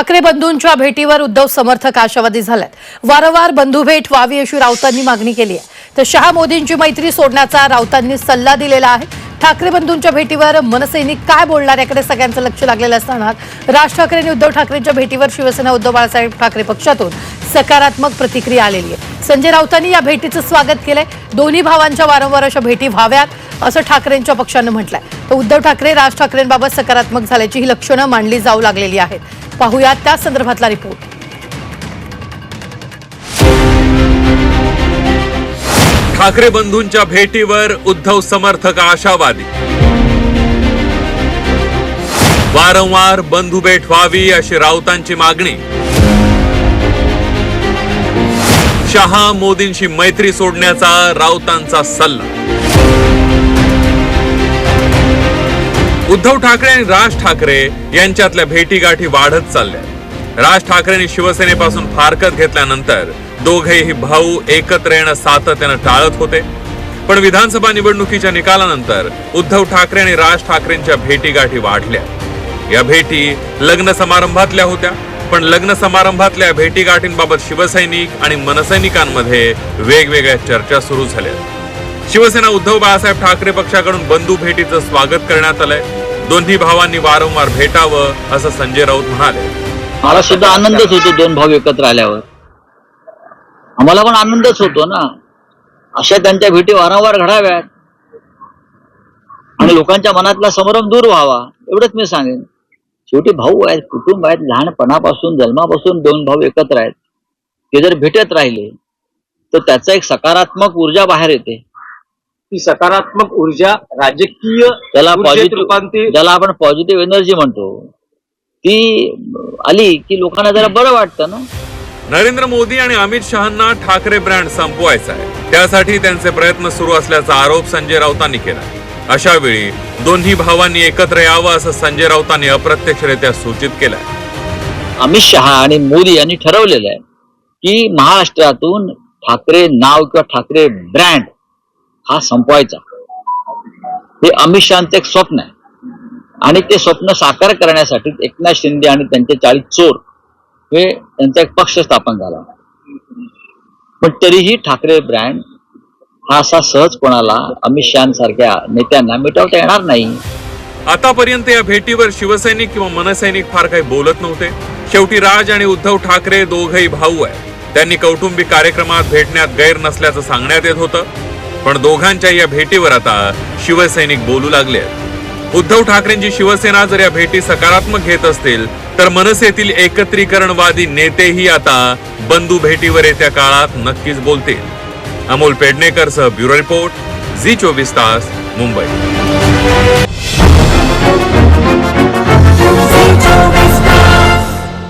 ठाकरे बंधूंच्या भेटीवर उद्धव समर्थक आशावादी झाल्यात. वारंवार बंधू भेट व्हावी अशी राऊतांनी मागणी केली आहे. तर शहा मोदींची मैत्री सोडण्याचा राऊतांनी सल्ला दिलेला आहे. ठाकरे बंधूंच्या भेटीवर मनसैनिक काय बोलणार याकडे सगळ्यांचं लक्ष लागलेलं असताना राज ठाकरेंनी उद्धव ठाकरेंच्या भेटीवर शिवसेना उद्धव बाळासाहेब ठाकरे पक्षातून सकारात्मक प्रतिक्रिया आलेली आहे. संजय राऊतांनी या भेटीचं स्वागत केलंय. दोन्ही भावांच्या वारंवार अशा भेटी व्हाव्यात असं ठाकरेंच्या पक्षानं म्हटलंय. तर उद्धव ठाकरे राज ठाकरेंबाबत सकारात्मक झाल्याची ही लक्षणं मांडली जाऊ लागलेली आहेत. पाहूया त्या संदर्भातला रिपोर्ट. ठाकरे बंधूंच्या भेटीवर उद्धव समर्थक आशावादी. वारंवार बंधू भेट व्हावी अशी राऊतांची मागणी. शहा मोदींशी मैत्री सोडण्याचा राऊतांचा सल्ला. उद्धव ठाकरे आणि राज ठाकरे यांच्यातल्या भेटीगाठी वाढत चालल्या. राज ठाकरेंनी शिवसेनेपासून फारकत घेतल्यानंतर दोघेही भाऊ एकत्र येणं सातत्यानं टाळत होते. पण विधानसभा निवडणुकीच्या निकालानंतर उद्धव ठाकरे आणि राज ठाकरेंच्या भेटीगाठी वाढल्या. या भेटी लग्न समारंभातल्या होत्या पण लग्न समारंभातल्या भेटीगाठींबाबत शिवसैनिक आणि मनसैनिकांमध्ये वेगवेगळ्या चर्चा सुरू झाल्या. शिवसेना उद्धव बाळासाहेब ठाकरे पक्षाकडून बंधू भेटीचं स्वागत करण्यात आलंय. दोन्ही भावांनी वारंवार भेटावं असं संजय राऊत म्हणाले. मला सुद्धा आनंदच होतो दोन भाऊ एकत्र आल्यावर. आम्हाला पण आनंदच होतो ना. अशा त्यांच्या भेटी वारंवार घडाव्यात. आणि लोकांच्या मनातला संभ्रम दूर व्हावा एवढंच मी सांगेन. शेवटी भाऊ आहेत कुटुंब आहेत लहानपणापासून जन्मापासून दोन भाऊ एकत्र आहेत. ते जर भेटत राहिले तर त्याचा एक सकारात्मक ऊर्जा बाहेर येते. ती सकारात्मक ऊर्जा राजकीय त्याला पॉझिटिव्ह ज्याला आपण पॉझिटिव्ह एनर्जी म्हणतो. ती आली की लोकांना जरा बरं वाटतं ना? नरेंद्र मोदी आणि अमित शहांना ठाकरे ब्रँड संपवायचा आहे. त्यासाठी त्यांचे प्रयत्न सुरू असल्याचा आरोप संजय राऊतांनी केला. अशा वेळी दोन्ही भावांनी एकत्र यावं असं संजय राऊतांनी अप्रत्यक्षरित्या सूचित केलंय. अमित शहा आणि मोदी यांनी ठरवलेलं आहे की महाराष्ट्रातून ठाकरे नाव किंवा ठाकरे ब्रँड हा संपवायचा. हे अमित शहाचं एक स्वप्न आहे. आणि ते स्वप्न साकार करण्यासाठी एकनाथ शिंदे आणि त्यांचे चाळीस चोर हे त्यांचा एक पक्ष स्थापन झाला. पण तरीही ठाकरे ब्रँड हा असा सहज कोणाला अमित शहासारख्या नेत्यांना मिटवता येणार नाही. आतापर्यंत या भेटीवर शिवसैनिक किंवा मनसैनिक फार काही बोलत नव्हते. शेवटी राज आणि उद्धव ठाकरे दोघही भाऊ आहेत. त्यांनी कौटुंबिक कार्यक्रमात भेटण्यात गैर नसल्याचं सांगण्यात येत होतं. पण दोघांच्या या भेटीवर आता शिवसैनिक बोलू लागले आहेत. उद्धव ठाकरेंची शिवसेना जर या भेटी सकारात्मक घेत असतील तर मनसेतील एकत्रीकरणवादी नेतेही आता बंधू भेटीवर येत्या काळात नक्कीच बोलतील. अमोल पेडणेकर सह ब्युरो रिपोर्ट झी चोवीस तास मुंबई.